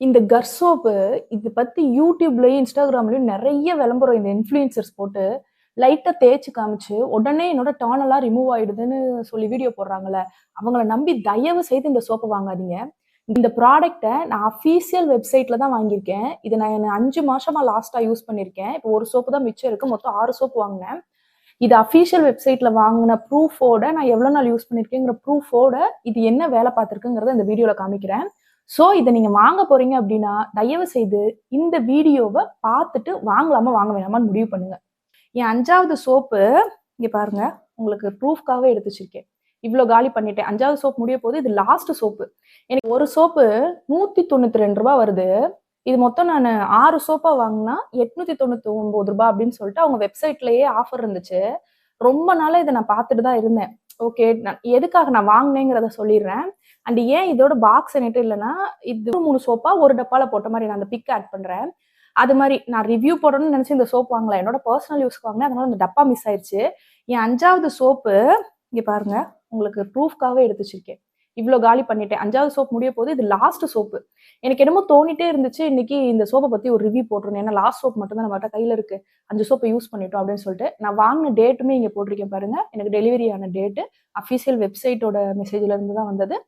இந்த கர் சோப்பு இது பத்தி யூடியூப்லயும் இன்ஸ்டாகிராம்லயும் நிறைய விளம்பரம் இந்த இன்ஃப்ளூயன்சர்ஸ் போட்டு லைட்டா தேய்ச்சி காமிச்சு உடனே என்னோட டான் எல்லாம் ரிமூவ் ஆயிடுதுன்னு சொல்லி வீடியோ போடுறாங்கல்ல அவங்கள நம்பி தயவு செய்து இந்த சோப்பை வாங்காதீங்க. இந்த ப்ராடக்ட்டை நான் அஃபீஷியல் வெப்சைட்ல தான் வாங்கியிருக்கேன். இது நான் அஞ்சு மாசமா லாஸ்டா யூஸ் பண்ணியிருக்கேன். இப்போ ஒரு சோப்பு தான் மிச்சம் இருக்கு. மொத்தம் ஆறு சோப்பு வாங்கினேன். இது அஃபீஷியல் வெப்சைட்ல வாங்கின ப்ரூஃபோட நான் எவ்வளோ நாள் யூஸ் பண்ணியிருக்கேங்கிற ப்ரூஃபோட இது என்ன வேலை பார்த்துருக்குங்கிறத இந்த வீடியோல காமிக்கிறேன். ஸோ இதை நீங்கள் வாங்க போறீங்க அப்படின்னா தயவு செய்து இந்த வீடியோவை பார்த்துட்டு வாங்கலாமா வாங்க வேணாமான்னு முடிவு பண்ணுங்க. என் அஞ்சாவது சோப்பு இங்கே பாருங்க உங்களுக்கு ப்ரூஃப்காகவே எடுத்து வச்சிருக்கேன். இவ்வளோ காலி பண்ணிட்டேன். அஞ்சாவது சோப் முடிய போது இது லாஸ்ட் சோப்பு. எனக்கு ஒரு சோப்பு நூற்றி தொண்ணூற்றி ரெண்டு ரூபா வருது. இது மொத்தம் நான் ஆறு சோப்பாக வாங்கினா எட்நூத்தி தொண்ணூத்தி ஒன்பது ரூபா அப்படின்னு சொல்லிட்டு அவங்க வெப்சைட்லயே ஆஃபர் இருந்துச்சு. ரொம்ப நாளாக இதை நான் பார்த்துட்டு தான் இருந்தேன். ஓகே நான் எதுக்காக நான் வாங்கினேங்கிறத சொல்லிடுறேன். அண்ட் ஏன் இதோட பாக்ஸ் என்கிட்ட இல்லைன்னா இது மூணு சோப்பா ஒரு டப்பால போட்ட மாதிரி நான் அந்த பிக் ஆட் பண்றேன். அது மாதிரி நான் ரிவ்யூ போடணும்னு நினைச்சு இந்த சோப் வாங்கல. என்னோட பர்சனல் யூஸ்க்கு வாங்கினேன். அதனால அந்த டப்பா மிஸ் ஆயிடுச்சு என் அஞ்சாவது சோப்பு இங்க பாருங்க உங்களுக்கு ப்ரூஃப்காகவே எடுத்து வச்சிருக்கேன். இவ்வளோ காலி பண்ணிட்டேன். அஞ்சாவது சோப் முடிய போது இது லாஸ்ட் சோப்பு. எனக்கு என்னமோ தோணிட்டே இருந்துச்சு. இன்னைக்கு இந்த சோப்பை பத்தி ஒரு ரிவ்யூ போட்டுருந்தேன். ஏன்னா லாஸ்ட் சோப் மட்டும் தான் நம்மகிட்ட கையில இருக்கு. அஞ்சு சோப்பை யூஸ் பண்ணிட்டோம் அப்படின்னு சொல்லிட்டு. நான் வாங்கின டேட்டுமே இங்க போட்டிருக்கேன் பாருங்க. எனக்கு டெலிவரி ஆன டேட்டு அஃபீஷியல் வெப்சைட்டோட மெசேஜ்ல இருந்து தான் வந்தது.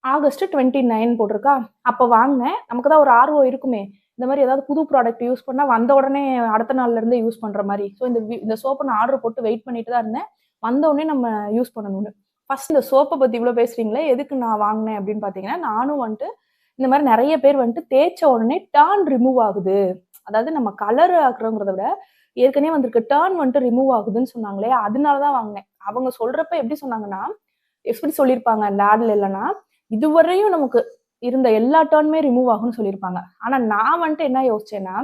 ஆகஸ்ட் டுவெண்ட்டி நைன் போட்டிருக்கா? அப்போ வாங்கினேன். நமக்கு தான் ஒரு ஆர்வம் இருக்குமே. இந்த மாதிரி ஏதாவது புது ப்ராடக்ட் யூஸ் பண்ணால் வந்த உடனே அடுத்த நாள்லேருந்தே யூஸ் பண்ற மாதிரி. ஸோ இந்த வி- இந்த சோப்பை நான் ஆர்டர் போட்டு வெயிட் பண்ணிட்டு தான் இருந்தேன். வந்த உடனே நம்ம யூஸ் பண்ணணும்னு. ஃபர்ஸ்ட் இந்த சோப்பை பற்றி இவ்வளோ பேசுகிறீங்களே எதுக்கு நான் வாங்கினேன் அப்படின்னு பார்த்தீங்கன்னா நானும் வந்துட்டு இந்த மாதிரி நிறைய பேர் வந்துட்டு தேய்ச்ச உடனே டேர்ன் ரிமூவ் ஆகுது. அதாவது நம்ம கலர் ஆக்குறோங்கிறத விட ஏற்கனவே வந்திருக்கு டேர்ன் வந்துட்டு ரிமூவ் ஆகுதுன்னு சொன்னாங்களே அதனால தான் வாங்கினேன். அவங்க சொல்கிறப்ப எப்படி சொன்னாங்கன்னா எப்படி சொல்லியிருப்பாங்க அந்த ஆடில் இல்லைன்னா இதுவரையும் நமக்கு இருந்த எல்லா டேர்னுமே ரிமூவ் ஆகும்னு சொல்லியிருப்பாங்க. ஆனால் நான் வந்துட்டு என்ன யோசிச்சேன்னா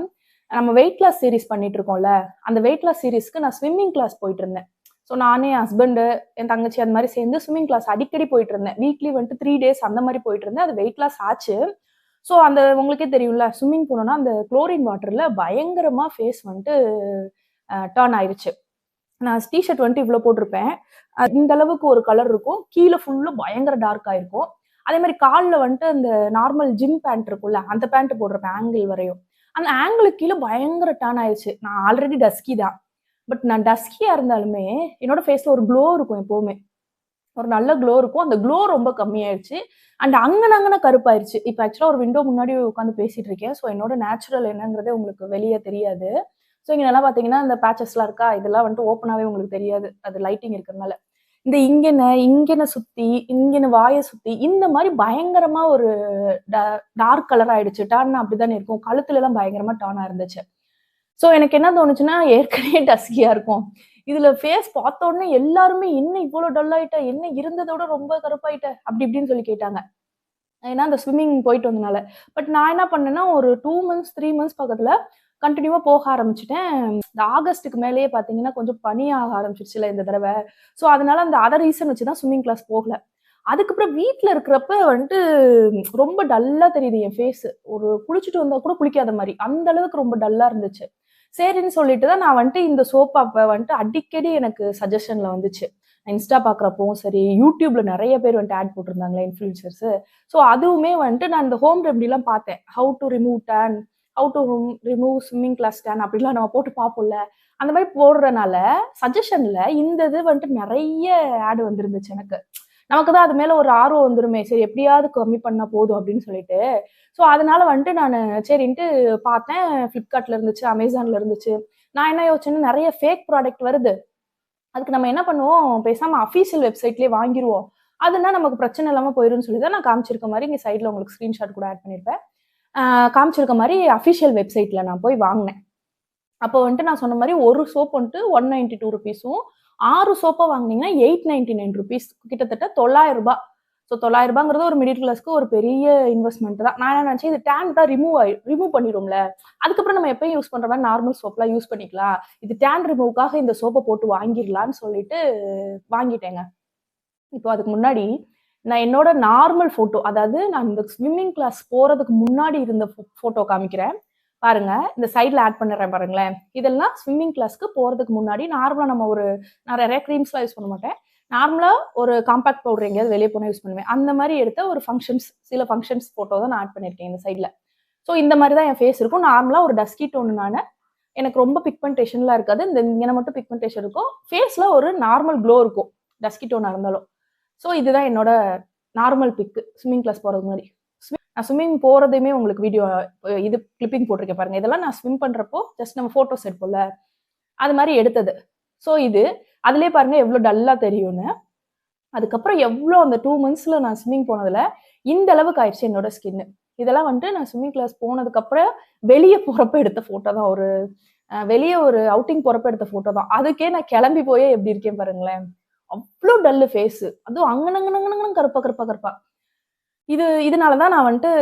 நம்ம வெயிட் லாஸ் சீரிஸ் பண்ணிட்டு இருக்கோம்ல அந்த வெயிட் லாஸ் சீரீஸ்க்கு நான் ஸ்விம்மிங் கிளாஸ் போயிட்டு இருந்தேன். ஸோ நானே என் ஹஸ்பண்டு என் தங்கச்சி அந்த மாதிரி சேர்ந்து ஸ்விம்மிங் கிளாஸ் அடிக்கடி போயிட்டு இருந்தேன். வீக்லி வந்துட்டு த்ரீ டேஸ் அந்த மாதிரி போயிட்டு இருந்தேன். அது வெயிட் லாஸ் ஆச்சு. ஸோ அந்த உங்களுக்கே தெரியும்ல ஸ்விம்மிங் போனோம்னா அந்த குளோரின் வாட்டரில் பயங்கரமாக ஃபேஸ் வந்துட்டு டர்ன் ஆயிடுச்சு நான் டிஷர்ட் வந்துட்டு இவ்வளோ போட்டிருப்பேன். இந்த அளவுக்கு ஒரு கலர் இருக்கும். கீழே ஃபுல்லும் பயங்கர டார்க் ஆயிருக்கும். அதே மாதிரி காலில் வந்துட்டு அந்த நார்மல் ஜிம் பேண்ட் இருக்கும்ல அந்த பேண்ட் போட்டிருப்பேன் ஆங்கிள் வரையும். அந்த ஆங்கிளுக்கு கீழே பயங்கர டர்ன் ஆயிடுச்சு நான் ஆல்ரெடி டஸ்கி தான். பட் நான் டஸ்கியா இருந்தாலுமே என்னோட ஃபேஸ்ல ஒரு க்ளோ இருக்கும் எப்பவுமே. ஒரு நல்ல க்ளோ இருக்கும். அந்த க்ளோ ரொம்ப கம்மியாயிடுச்சு அண்ட் அங்கன அங்கன கருப்பாயிருச்சு. இப்போ ஆக்சுவலாக ஒரு விண்டோ முன்னாடி உட்காந்து பேசிட்டு இருக்கேன் ஸோ என்னோட நேச்சுரல் என்னங்கிறதே உங்களுக்கு வெளியே தெரியாது. ஸோ இங்கே நல்லா பார்த்தீங்கன்னா இந்த பேச்சஸ்லாம் இருக்கா? இதெல்லாம் வந்துட்டு ஓப்பனாகவே உங்களுக்கு தெரியாது. அது லைட்டிங் இருக்கிறதுனால. இந்த இங்கன இங்கன சுத்தி இங்கன வாயை சுத்தி இந்த மாதிரி பயங்கரமா ஒரு டார்க் கலர் ஆயிடுச்சு. டார்னா அப்படிதானே இருக்கும். கழுத்துல எல்லாம் பயங்கரமா டானா இருந்துச்சு. ஸோ எனக்கு என்ன தோணுச்சுன்னா ஏற்கனவே டஸ்கியாக இருக்கும். இதுல ஃபேஸ் பார்த்த உடனே எல்லாருமே என்ன இவ்வளோ டல் ஆயிட்ட என்ன இருந்ததோட ரொம்ப கருப்பாயிட்ட? அப்படி இப்படின்னு சொல்லி கேட்டாங்க. ஏன்னா அந்த ஸ்விம்மிங் போயிட்டு வந்தனால. பட் நான் என்ன பண்ணேன்னா ஒரு டூ மந்த்ஸ் த்ரீ மந்த்ஸ் பக்கத்துல கண்டினியூவாக போக ஆரம்பிச்சிட்டேன். இந்த ஆகஸ்ட்டுக்கு மேலேயே பார்த்தீங்கன்னா கொஞ்சம் பனியாக ஆரம்பிச்சிருச்சுல இந்த தடவை. ஸோ அதனால அந்த அதர் ரீசன் வச்சு தான் ஸ்விம்மிங் கிளாஸ் போகல. அதுக்கப்புறம் வீட்டில் இருக்கிறப்ப வந்துட்டு ரொம்ப டல்லாக தெரியுது என் ஃபேஸ் ஒரு குளிச்சுட்டு வந்தால் கூட குளிக்காத மாதிரி. அந்த அளவுக்கு ரொம்ப டல்லாக இருந்துச்சு. சரின்னு சொல்லிட்டு தான் நான் வந்துட்டு இந்த சோப் அப்ப வந்துட்டு அடிக்கடி எனக்கு சஜஷன்ல வந்துச்சு. இன்ஸ்டா பார்க்குறப்பவும் சரி யூடியூப்ல நிறைய பேர் வந்துட்டு ஆட் போட்டிருந்தாங்களே இன்ஃப்ளூயன்சர்ஸ் ஸோ அதுவுமே வந்துட்டு நான் இந்த ஹோம் ரெமடிலாம் பார்த்தேன். How to remove tan how to remove swimming class tan அப்படிலாம் நம்ம போட்டு பார்ப்போம்ல. அந்த மாதிரி போடுறதுனால சஜஷன்ல இந்த இது வந்துட்டு நிறைய ஆடு வந்துருந்துச்சு எனக்கு. நமக்கு தான் அது மேல ஒரு ஆர்வம் வந்துருமே. சரி எப்படியாவது கம்மி பண்ணா போதும் அப்படின்னு சொல்லிட்டு ஸோ அதனால வந்துட்டு நான் சரின்ட்டு பார்த்தேன். ஃப்ளிப்கார்ட்ல இருந்துச்சு அமேசான்ல இருந்துச்சு. நான் என்ன யோசிச்சேன்னா நிறைய ஃபேக் ப்ராடக்ட் வருது. அதுக்கு நம்ம என்ன பண்ணுவோம்? பேசாம அஃபீஷியல் வெப்சைட்லேயே வாங்கிடுவோம் அதுனா நமக்கு பிரச்சனை இல்லாமல் போயிடும்னு சொல்லி தான் நான் காமிச்சிருக்க மாதிரி இங்கே சைடில் உங்களுக்கு ஸ்க்ரீன்ஷாட் கூட ஆட் பண்ணியிருப்பேன் காமிச்சிருக்க மாதிரி அஃபிஷியல் வெப்சைட்டில் நான் போய் வாங்கினேன். அப்போ வந்துட்டு நான் சொன்ன மாதிரி ஒரு சோப் வந்துட்டு ஒன் நைன்டி டூ ருபீஸும் ஆறு சோப்பை வாங்கினீங்கன்னா எயிட் நைன்டி நைன் ருபீஸ் கிட்டத்தட்ட தொள்ளாயிரம் ரூபாய். ஸோ தொள்ளாயிரம் ரூபாங்கிறது ஒரு மிடில் கிளாஸ்க்கு ஒரு பெரிய இன்வெஸ்ட்மெண்ட் தான். நான் என்ன நினச்சேன் இது டேன் தான் ரிமூவ் ஆகி ரிமூவ் பண்ணிடும்ல. அதுக்கப்புறம் நம்ம எப்பயும் யூஸ் பண்ணுற மாதிரி நார்மல் சோப்லாம் யூஸ் பண்ணிக்கலாம். இது டேன் ரிமூவ்க்காக இந்த சோப்பை போட்டு வாங்கிடலான்னு சொல்லிட்டு வாங்கிட்டேங்க. இப்போ அதுக்கு முன்னாடி நான் என்னோட நார்மல் ஃபோட்டோ அதாவது நான் இந்த ஸ்விம்மிங் கிளாஸ் போகிறதுக்கு முன்னாடி இருந்த ஃபோட்டோ காமிக்கிறேன். பாருங்க இந்த சைடில் ஆட் பண்ணுறேன் பாருங்களேன். இதெல்லாம் ஸ்விம்மிங் கிளாஸ்க்கு போகிறதுக்கு முன்னாடி நார்மலாக நம்ம ஒரு நான் நிறைய க்ரீம்ஸ்லாம் யூஸ் பண்ண மாட்டேன். நார்மலாக ஒரு காம்பாக்ட் பவுடர் எங்கேயாவது வெளியே போனால் யூஸ் பண்ணுவேன். அந்த மாதிரி எடுத்த ஒரு ஃபங்க்ஷன்ஸ் சில ஃபங்க்ஷன்ஸ் ஃபோட்டோ தான் நான் ஆட் பண்ணியிருக்கேன் இந்த சைடில் ஸோ இந்த மாதிரி தான் என் ஃபேஸ் இருக்கும். நார்மலாக ஒரு டஸ்கி டோன் நான் எனக்கு ரொம்ப பிக்மெண்டேஷன்லாம் இருக்காது. இந்த இங்கே மட்டும் பிக்மெண்டேஷன் இருக்கும். ஃபேஸில் ஒரு நார்மல் க்ளோ இருக்கும். டஸ்கி டோனாக இருந்தாலும். ஸோ இதுதான் என்னோட நார்மல் பிக்கு ஸ்விம்மிங் கிளாஸ் போகிறது மாதிரி. நான் ஸ்விம்மிங் போகிறதையுமே உங்களுக்கு வீடியோ இது கிளிப்பிங் போட்டிருக்கேன் பாருங்க. இதெல்லாம் நான் ஸ்விம் பண்ணுறப்போ ஜஸ்ட் நம்ம ஃபோட்டோஸ் எடுப்போம்ல அது மாதிரி எடுத்தது. ஸோ இது அதுலேயே பாருங்க எவ்வளோ டல்லாக தெரியும்னு. அதுக்கப்புறம் எவ்வளோ அந்த டூ மந்த்ஸில் நான் ஸ்விம்மிங் போனதில் இந்த அளவுக்கு ஆயிடுச்சு என்னோட ஸ்கின்னு இதெல்லாம் வந்துட்டு நான் ஸ்விம்மிங் கிளாஸ் போனதுக்கப்புறம் வெளியே போகிறப்ப எடுத்த ஃபோட்டோ தான். ஒரு வெளியே ஒரு அவுட்டிங் போகிறப்ப எடுத்த ஃபோட்டோ தான். அதுக்கே நான் கிளம்பி போயே எப்படி இருக்கேன் பாருங்களேன். அவ்வளோ டல்லு ஃபேஸு அதுவும் அங்கனங்கனங்கனங்கன்னு கருப்பா கருப்பா கருப்பா. இது இதனால தான் நான் வந்துட்டு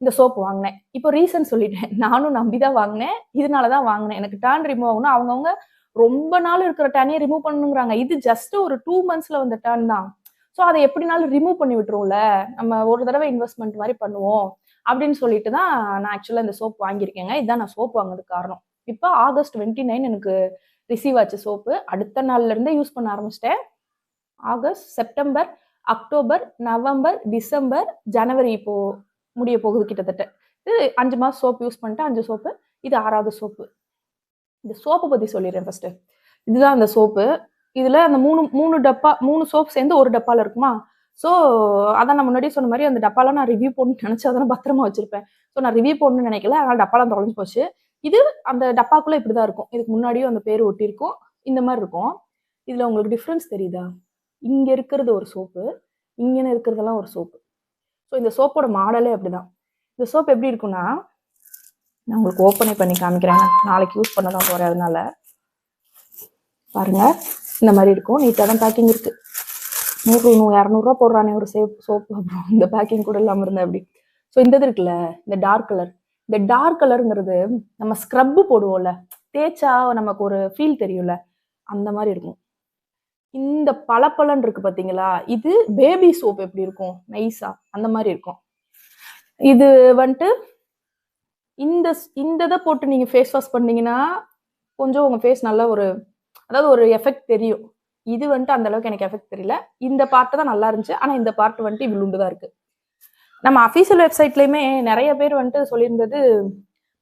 இந்த சோப்பு வாங்கினேன். இப்போ ரீசன் சொல்லிட்டேன். நானும் நம்பி தான் வாங்கினேன். இதனால தான் வாங்கினேன். எனக்கு டேன் ரிமூவ் ஆகணும். அவங்கவுங்க ரொம்ப நாள் இருக்கிற டேனே ரிமூவ் பண்ணுங்கிறாங்க இது ஜஸ்ட் ஒரு டூ மந்த்ஸ்ல வந்த டேன் தான். ஸோ அதை எப்படினாலும் ரிமூவ் பண்ணி விட்டுருவோம்ல. நம்ம ஒரு தடவை இன்வெஸ்ட்மெண்ட் மாதிரி பண்ணுவோம் அப்படின்னு சொல்லிட்டு தான் நான் ஆக்சுவலாக இந்த சோப் வாங்கியிருக்கேங்க. இதுதான் நான் சோப் வாங்கினதுக்கு காரணம். இப்போ ஆகஸ்ட் டுவெண்ட்டி நைன் எனக்கு ரிசீவ் ஆச்சு சோப்பு அடுத்த நாள்ல இருந்தே யூஸ் பண்ண ஆரம்பிச்சிட்டேன். August September October November December January இப்போ முடிய போகுது கிட்டத்தட்ட. இது அஞ்சு மாதம் சோப் யூஸ் பண்ணிட்டு அஞ்சு சோப்பு இது ஆறாவது சோப்பு இந்த சோப்பை பற்றி சொல்லிடுறேன் ஃபர்ஸ்ட் இதுதான் அந்த சோப்பு. இதில் அந்த மூணு மூணு டப்பா மூணு சோப் சேர்ந்து ஒரு டப்பால இருக்குமா? ஸோ அதான் நான் முன்னாடியே சொன்ன மாதிரி அந்த டப்பாலாம் நான் ரிவ்யூ போடணும்னு நினச்சி அதெல்லாம் பத்திரமா வச்சிருப்பேன். ஸோ நான் ரிவ்யூ போடணும்னு நினைக்கல. அதனால டப்பாலாம் தொலைஞ்சு போச்சு. இது அந்த டப்பாக்குள்ளே இப்படி தான் இருக்கும். இதுக்கு முன்னாடியும் அந்த பேர் ஒட்டியிருக்கும். இந்த மாதிரி இருக்கும். இதில் உங்களுக்கு டிஃப்ரென்ஸ் தெரியுதா? இங்கே இருக்கிறது ஒரு சோப்பு இங்கேன்னு இருக்கிறதெல்லாம் ஒரு சோப்பு. ஸோ இந்த சோப்போட மாடலே அப்படிதான். இந்த சோப் எப்படி இருக்குன்னா நான் உங்களுக்கு ஓப்பனே பண்ணி காமிக்கிறேன். நாளைக்கு யூஸ் பண்ண தான் போகிறேன் அதனால. இந்த மாதிரி இருக்கும். நீட்டாக தான் பேக்கிங் இருக்குது நூறு நூறு இரநூறுவா போடுறானே ஒரு சேப் சோப்பு அப்புறம் இந்த பேக்கிங் கூட இல்லாமல் இருந்தேன் அப்படி ஸோ இந்த இது இருக்குல்ல இந்த டார்க் கலர் இந்த டார்க் கலருங்கிறது நம்ம ஸ்க்ரப்பு போடுவோம்ல. தேய்ச்சா நமக்கு ஒரு ஃபீல் தெரியும்ல. அந்த மாதிரி இருக்கும். இந்த பளபளன்னு இருக்கு பார்த்தீங்களா இது பேபி சோப் எப்படி இருக்கும்? நைஸா அந்த மாதிரி இருக்கும். இது வந்துட்டு இந்த இந்த இதை போட்டு நீங்கள் ஃபேஸ் வாஷ் பண்ணீங்கன்னா கொஞ்சம் உங்கள் ஃபேஸ் நல்ல ஒரு அதாவது ஒரு எஃபெக்ட் தெரியும். இது வந்துட்டு அந்த அளவுக்கு எனக்கு எஃபெக்ட் தெரியல. இந்த பார்ட்டு தான் நல்லா இருந்துச்சு. ஆனால் இந்த பார்ட் வந்துட்டு இவ்வளோண்டு தான் இருக்குது நம்ம அஃபீஷியல் வெப்சைட்லேயுமே நிறைய பேர் வந்துட்டு சொல்லியிருந்தது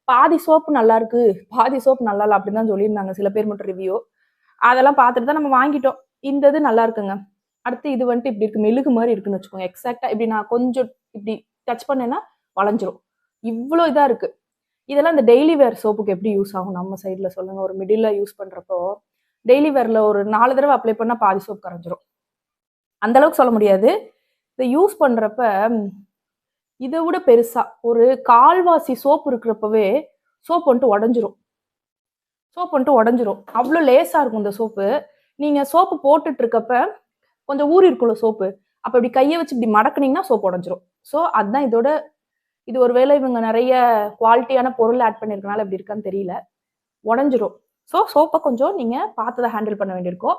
பாதி சோப்பு நல்லா இருக்கு பாதி சோப்பு நல்லா இல்லை அப்படின்னு தான் சொல்லியிருந்தாங்க. சில பேர் மட்டும் ரிவ்யூ அதெல்லாம் பார்த்துட்டு தான் நம்ம வாங்கிட்டோம். இந்த இது நல்லா இருக்குங்க. அடுத்து இது வந்துட்டு இப்படி இருக்கு மெழுகு மாதிரி இருக்குன்னு வச்சுக்கோங்க. எக்ஸாக்டா இப்படி நான் கொஞ்சம் இப்படி டச் பண்ணேன்னா வளைஞ்சிரும். இவ்வளோ இதாக இருக்குது இதெல்லாம் இந்த டெய்லி வேர் சோப்புக்கு எப்படி யூஸ் ஆகும்? நம்ம சைடில் சொல்லுங்கள் ஒரு மிடில் யூஸ் பண்ணுறப்போ டெய்லி வேரில் ஒரு நாலு தடவை அப்ளை பண்ணால் பாதி சோப் கரைஞ்சிரும். அந்த அளவுக்கு சொல்ல முடியாது. இதை யூஸ் பண்ணுறப்ப இதை விட பெருசாக ஒரு கால்வாசி சோப்பு இருக்கிறப்பவே சோப் வந்துட்டு உடஞ்சிரும். சோப் வந்துட்டு உடஞ்சிரும். அவ்வளோ லேஸாக இருக்கும் இந்த சோப்பு நீங்கள் சோப்பு போட்டுட்டு இருக்கப்ப கொஞ்சம் ஊறி இருக்கும்ல சோப்பு அப்போ இப்படி கையை வச்சு இப்படி மடக்குனீங்கன்னா சோப் உடஞ்சிரும். ஸோ அதுதான் இதோட இது ஒருவேளை இவங்க நிறைய குவாலிட்டியான பொருள் ஆட் பண்ணியிருக்கனால இப்படி இருக்கான்னு தெரியல. உடஞ்சிரும். ஸோ சோப்பை கொஞ்சம் நீங்கள் பார்த்து தான் ஹேண்டில் பண்ண வேண்டியிருக்கும்.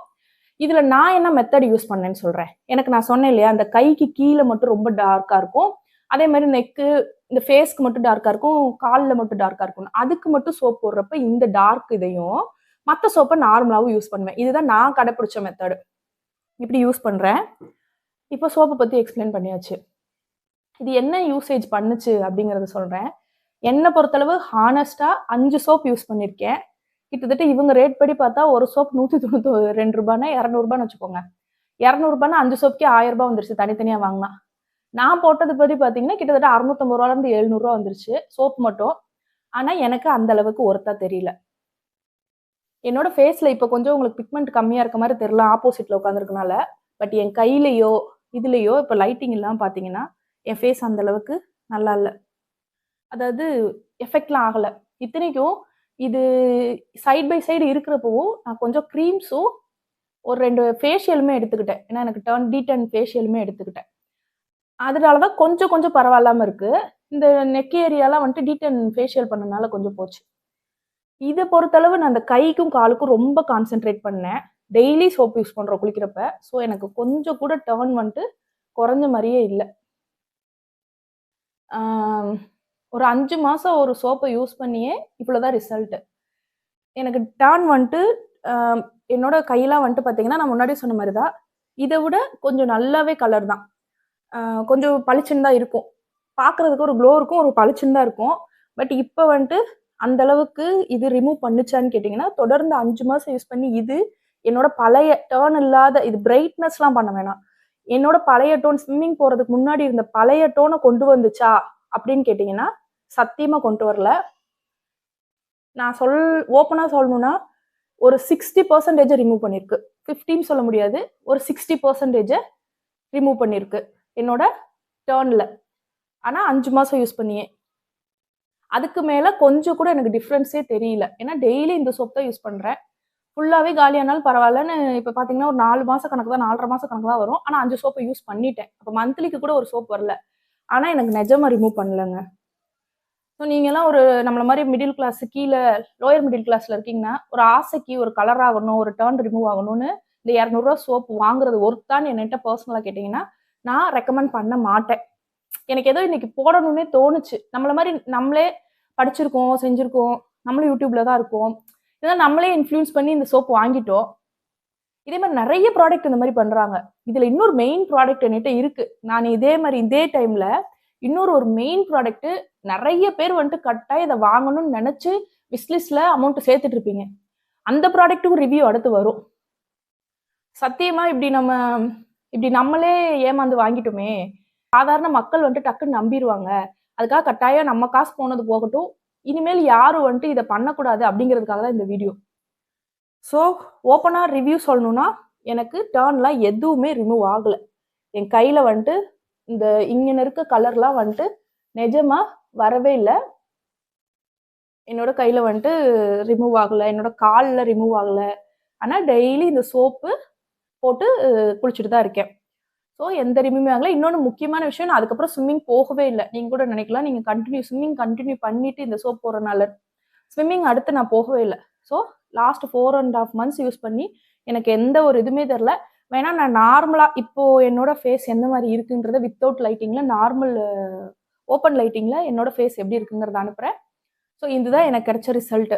இதில் நான் என்ன மெத்தட் யூஸ் பண்ணேன்னு சொல்கிறேன் எனக்கு நான் சொன்னேன் இல்லையா அந்த கைக்கு கீழே மட்டும் ரொம்ப டார்க்காக இருக்கும். அதே மாதிரி நெக்கு இந்த ஃபேஸ்க்கு மட்டும் டார்க்காக இருக்கும். காலில் மட்டும் டார்க்காக இருக்கும் அதுக்கு மட்டும் சோப் போடுறப்ப இந்த டார்க் இதையும் மற்ற சோப்பை நார்மலாகவும் யூஸ் பண்ணுவேன். இதுதான் நான் கடைப்பிடிச்ச மெத்தடு இப்படி யூஸ் பண்ணுறேன் இப்போ சோப்பை பற்றி எக்ஸ்பிளைன் பண்ணியாச்சு. இது என்ன யூசேஜ் பண்ணுச்சு அப்படிங்கறத சொல்றேன். என்னை பொறுத்தளவு ஹானஸ்டா அஞ்சு சோப் யூஸ் பண்ணியிருக்கேன் கிட்டத்தட்ட இவங்க ரேட் படி பார்த்தா ஒரு சோப் நூத்தி தொண்ணூத்தி ரெண்டு ரூபானா இரநூறுபான்னு வச்சுக்கோங்க. இரநூறுபான்னா அஞ்சு சோப்புக்கே ஆயிரம் ரூபாய் வந்துருச்சு தனித்தனியா வாங்கினா. நான் போட்டது படி பார்த்தீங்கன்னா கிட்டத்தட்ட அறுநூத்தம்பது ரூபால இருந்து எழுநூறுவா வந்துருச்சு சோப் மட்டும். ஆனா எனக்கு அந்த அளவுக்கு ஒருத்தா தெரியல. என்னோட ஃபேஸ்ல இப்போ கொஞ்சம் உங்களுக்கு பிக்மெண்ட் கம்மியா இருக்க மாதிரி தெரியல ஆப்போசிட்ல உட்காந்துருக்கனால பட் என் கையிலயோ இதுலயோ இப்போ லைட்டிங் இல்லாமல் பாத்தீங்கன்னா என் ஃபேஸ் அந்த அளவுக்கு நல்லா இல்லை. அதாவது எஃபெக்ட்லாம் ஆகலை. இத்தனைக்கும் இது சைட் பை சைடு இருக்கிறப்பவும் நான் கொஞ்சம் க்ரீம்ஸும் ஒரு ரெண்டு ஃபேஷியலுமே எடுத்துக்கிட்டேன். ஏன்னா எனக்கு டர்ன் டி டர்ன் ஃபேஷியலுமே எடுத்துக்கிட்டேன். அதனால தான் கொஞ்சம் கொஞ்சம் பரவாயில்லாமல் இருக்குது இந்த நெக் ஏரியாலாம் வந்துட்டு டி ஃபேஷியல் பண்ணனால கொஞ்சம் போச்சு. இதை பொறுத்தளவு நான் அந்த கைக்கும் காலுக்கும் ரொம்ப கான்சென்ட்ரேட் பண்ணேன். டெய்லி சோப் யூஸ் பண்ணுறோம் குளிக்கிறப்ப. ஸோ எனக்கு கொஞ்சம் கூட டர்ன் வந்துட்டு குறைஞ்ச மாதிரியே இல்லை. ஒரு அஞ்சு மாதம் ஒரு சோப்பை யூஸ் பண்ணியே இவ்வளோதான் ரிசல்ட்டு எனக்கு டேர்ன் வந்துட்டு என்னோட கையெல்லாம் வந்துட்டு பார்த்தீங்கன்னா நான் முன்னாடி சொன்ன மாதிரி தான் இதை விட கொஞ்சம் நல்லாவே கலர் தான். கொஞ்சம் பளிச்சுன்னு தான் இருக்கும். பார்க்குறதுக்கு ஒரு க்ளோ இருக்கும் ஒரு பளிச்சுன்னு தான் இருக்கும். பட் இப்போ வந்துட்டு அந்த அளவுக்கு இது ரிமூவ் பண்ணுச்சான்னு கேட்டிங்கன்னா தொடர்ந்து அஞ்சு மாதம் யூஸ் பண்ணி இது என்னோட பழைய டேர்ன் இல்லாத இது பிரைட்னஸ்லாம் பண்ண வேணாம். என்னோட பழைய டோன் ஸ்விம்மிங் போகிறதுக்கு முன்னாடி இருந்த பழைய டோனை கொண்டு வந்துச்சா? அப்படின்னு கேட்டிங்கன்னா சத்தியமாக கொண்டு வரல. நான் சொல் ஓப்பனாக சொல்லணும்னா ஒரு சிக்ஸ்டி பர்சன்டேஜை ரிமூவ் பண்ணியிருக்கு ஃபிஃப்டின்னு சொல்ல முடியாது. ஒரு சிக்ஸ்டி பர்சன்டேஜை ரிமூவ் பண்ணியிருக்கு என்னோட டேர்னில் ஆனால் அஞ்சு மாதம் யூஸ் பண்ணியே. அதுக்கு மேலே கொஞ்சம் கூட எனக்கு டிஃப்ரென்ஸே தெரியல. ஏன்னா டெய்லி இந்த சோப் தான் யூஸ் பண்ணுறேன் ஃபுல்லாகவே காலியானாலும் பரவாயில்லன்னு இப்போ பார்த்தீங்கன்னா ஒரு நாலு மாதம் கணக்கு தான் நாலரை மாதம் கணக்கு தான் வரும். ஆனால் அஞ்சு சோப்பை யூஸ் பண்ணிட்டேன். அப்போ மந்த்லிக்கு கூட ஒரு சோப் வரல. ஆனால் எனக்கு நிஜமாக ரிமூவ் பண்ணலங்க. ஸோ நீங்கள்லாம் ஒரு நம்மள மாதிரி மிடில் கிளாஸ் கீழே லோயர் மிடில் கிளாஸில் இருக்கீங்கன்னா ஒரு ஆசைக்கு ஒரு கலர் ஆகணும் ஒரு டேர்ன் ரிமூவ் ஆகணும்னு இந்த இரநூறுவா சோப் வாங்குறது ஒருத்தான்னு என்கிட்ட பர்சனலாக கேட்டிங்கன்னா நான் ரெக்கமெண்ட் பண்ண மாட்டேன். எனக்கு ஏதோ இன்னைக்கு போடணும்னே தோணுச்சு. நம்மள மாதிரி நம்மளே படிச்சிருக்கோம் செஞ்சுருக்கோம் நம்மளும் யூடியூப்ல தான் இருக்கோம். ஏன்னா நம்மளே இன்ஃப்ளூயன்ஸ் பண்ணி இந்த சோப் வாங்கிட்டோம். இதே மாதிரி நிறைய ப்ராடக்ட் இந்த மாதிரி பண்றாங்க. இதுல இன்னொரு மெயின் ப்ராடக்ட் என்கிட்ட இருக்கு. நான் இதே மாதிரி இதே டைம்ல இன்னொரு ஒரு மெயின் ப்ராடக்ட் நிறைய பேர் வந்துட்டு கட்டாயம் இதை வாங்கணும்னு நினைச்சு விஸ்லிஸ்ட்ல அமௌண்ட் சேர்த்துட்டு இருப்பீங்க. அந்த ப்ராடக்ட்டுக்கும் ரிவ்யூ அடுத்து வரும். சத்தியமா இப்படி நம்ம இப்படி நம்மளே ஏமாந்து வாங்கிட்டோமே. சாதாரண மக்கள் வந்துட்டு டக்குன்னு நம்பிடுவாங்க அதுக்காக கட்டாயம் நம்ம காசு போனது போகட்டும் இனிமேல் யாரும் வந்துட்டு இதை பண்ணக்கூடாது அப்படிங்கிறதுக்காக தான் இந்த வீடியோ ஸோ ஓப்பனாக ரிவ்யூ சொல்லணும்னா எனக்கு டேர்ன்லாம் எதுவுமே ரிமூவ் ஆகலை. என் கையில் வந்துட்டு இந்த இங்கே இருக்க கலர்லாம் வந்துட்டு நிஜமாக வரவே இல்லை. என்னோட கையில் வந்துட்டு ரிமூவ் ஆகலை. என்னோட காலில் ரிமூவ் ஆகலை. ஆனால் டெய்லி இந்த சோப்பு போட்டு குளிச்சுட்டு தான் இருக்கேன். ஸோ எந்த ரிமியுமே ஆகலை. இன்னொன்று முக்கியமான விஷயம் நான் அதுக்கப்புறம் ஸ்விம்மிங் போகவே இல்லை. நீங்கள் கூட நினைக்கலாம். நீங்கள் கண்டினியூ ஸ்விம்மிங் கண்டினியூ பண்ணிட்டு இந்த சோப் போடுறனால. ஸ்விம்மிங் அடுத்து நான் போகவே இல்லை. So last four and half months use பண்ணி எனக்கு எந்த ஒரு இதுவுமே தெரில. வேணா நான் நார்மலாக இப்போது என்னோட ஃபேஸ் எந்த மாதிரி இருக்குன்றத வித்தவுட் லைட்டிங்கில் நார்மல் ஓப்பன் லைட்டிங்கில் என்னோட ஃபேஸ் எப்படி இருக்குங்கிறத அனுப்புகிறேன் ஸோ இதுதான் எனக்கு கிடைச்ச ரிசல்ட்டு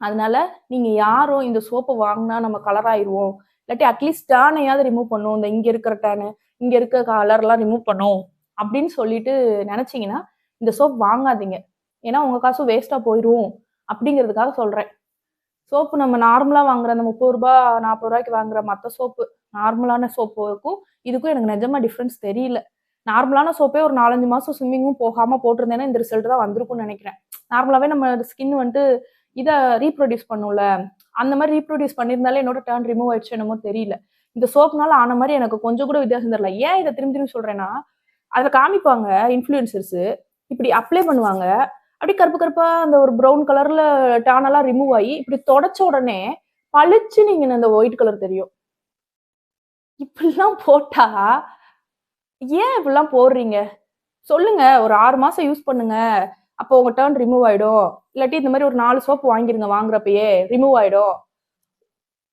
அதனால நீங்கள் யாரும் இந்த சோப்பை வாங்கினா நம்ம கலர் ஆயிடுவோம் இல்லாட்டி அட்லீஸ்ட் டேனையாவது ரிமூவ் பண்ணும். இந்த இங்கே இருக்கிற டேனு இங்கே இருக்க கலர்லாம் ரிமூவ் பண்ணும் அப்படின்னு சொல்லிட்டு நினச்சிங்கன்னா இந்த சோப் வாங்காதீங்க. ஏன்னா உங்கள் காசும் வேஸ்ட்டாக போயிடும் அப்படிங்கிறதுக்காக சொல்கிறேன் சோப்பு நம்ம நார்மலாக வாங்குற அந்த முப்பது ரூபா நாற்பது ரூபாய்க்கு வாங்குற மற்ற சோப்பு நார்மலான சோப்புக்கும் இதுக்கும் எனக்கு நிஜமாக டிஃப்ரென்ஸ் தெரியல. நார்மலான சோப்பே ஒரு நாலஞ்சு மாதம் ஸ்விம்மிங்கும் போகாமல் போட்டிருந்தேன்னா இந்த ரிசல்ட் தான் வந்திருக்கும்னு நினைக்கிறேன். நார்மலாகவே நம்ம ஸ்கின் வந்துட்டு இதை ரீப்ரொடியூஸ் பண்ணும்ல. அந்த மாதிரி ரீப்ரொடியூஸ் பண்ணியிருந்தாலே என்னோட டேர்ன் ரிமூவ் ஆயிடுச்சு என்னமோ தெரியல. இந்த சோப்னால ஆன மாதிரி எனக்கு கொஞ்சம் கூட வித்தியாசம் தெரியல. ஏன் இதை திரும்பி திரும்பி சொல்றேன்னா அதில் காமிப்பாங்க இன்ஃப்ளூயன்சர்ஸ் இப்படி அப்ளை பண்ணுவாங்க. அப்படி கருப்பு கருப்பா அந்த ஒரு ப்ரௌன் கலர்ல டேனெல்லாம் ரிமூவ் ஆகி இப்படி தொடச்ச உடனே பளிச்சு நீங்க அந்த ஒயிட் கலர் தெரியும். இப்படிலாம் போட்டா ஏன் இப்படிலாம் போடுறீங்க? சொல்லுங்க ஒரு ஆறு மாசம் யூஸ் பண்ணுங்க. அப்போ உங்க டேர்ன் ரிமூவ் ஆயிடும். இல்லாட்டி இந்த மாதிரி ஒரு நாலு சோப்பு வாங்கிருங்க வாங்குறப்பயே ரிமூவ் ஆயிடும்.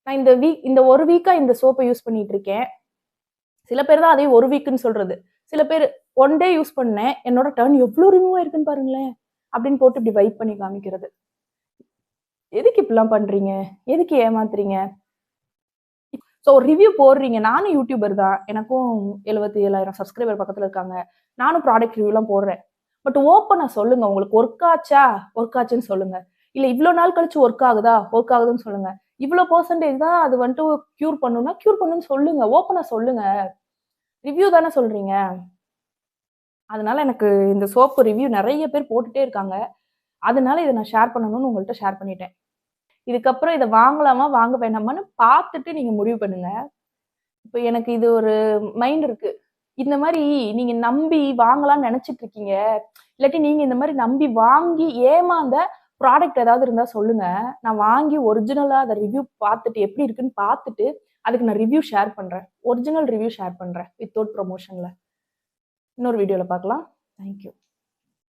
நான் இந்த வீக் இந்த ஒரு வீக்கா இந்த சோப்பை யூஸ் பண்ணிட்டு இருக்கேன். சில பேர் தான் அதே ஒரு வீக்குன்னு சொல்றது. சில பேர் ஒன் டே யூஸ் பண்ணேன் என்னோட டேர்ன் எவ்வளோ ரிமூவ் ஆயிருக்குன்னு பாருங்களேன் அப்படின்னு போட்டு இப்படி வைப் பண்ணி காமிக்கிறது. எதுக்கு இப்படிலாம் பண்றீங்க? எதுக்கு ஏமாத்துறீங்க? ஸோ ரிவ்யூ போடுறீங்க. நானும் யூடியூபர் தான். எனக்கும் எழுபத்தி ஏழாயிரம் சப்ஸ்கிரைபர் பக்கத்தில் இருக்காங்க. நானும் ப்ராடக்ட் ரிவ்யூலாம் போடுறேன். பட் ஓப்பனாக சொல்லுங்க. உங்களுக்கு ஒர்க் ஆச்சா? ஒர்க் ஆச்சுன்னு சொல்லுங்க. இல்லை இவ்வளோ நாள் கழிச்சு ஒர்க் ஆகுதா? ஒர்க் ஆகுதுன்னு சொல்லுங்க. இவ்வளோ பர்சன்டேஜ் தான் அது வந்துட்டு க்யூர் பண்ணுன்னா க்யூர் பண்ணுன்னு சொல்லுங்க. ஓப்பனாக சொல்லுங்க. ரிவ்யூ தானே சொல்றீங்க? அதனால எனக்கு இந்த சோப்பு ரிவ்யூ நிறைய பேர் போட்டுட்டே இருக்காங்க. அதனால இதை நான் ஷேர் பண்ணணும்னு உங்கள்கிட்ட ஷேர் பண்ணிட்டேன். இதுக்கப்புறம் இதை வாங்கலாமா வாங்க வேண்டாமான்னு பார்த்துட்டு நீங்க முடிவு பண்ணுங்க. இப்போ எனக்கு இது ஒரு மைண்ட் இருக்கு. இந்த மாதிரி நீங்க நம்பி வாங்கலாம்னு நினைச்சிட்டு இருக்கீங்க. இல்லாட்டி நீங்க இந்த மாதிரி நம்பி வாங்கி ஏமாந்த ப்ராடக்ட் ஏதாவது இருந்தா சொல்லுங்க. நான் வாங்கி ஒரிஜினலா அதை ரிவ்யூ பார்த்துட்டு எப்படி இருக்குன்னு பார்த்துட்டு அதுக்கு நான் ரிவ்யூ ஷேர் பண்றேன். ஒரிஜினல் ரிவ்யூ ஷேர் பண்றேன் வித்தவுட் ப்ரொமோஷன்ல இன்னொரு வீடியோல பார்க்கலாம். தேங்க்யூ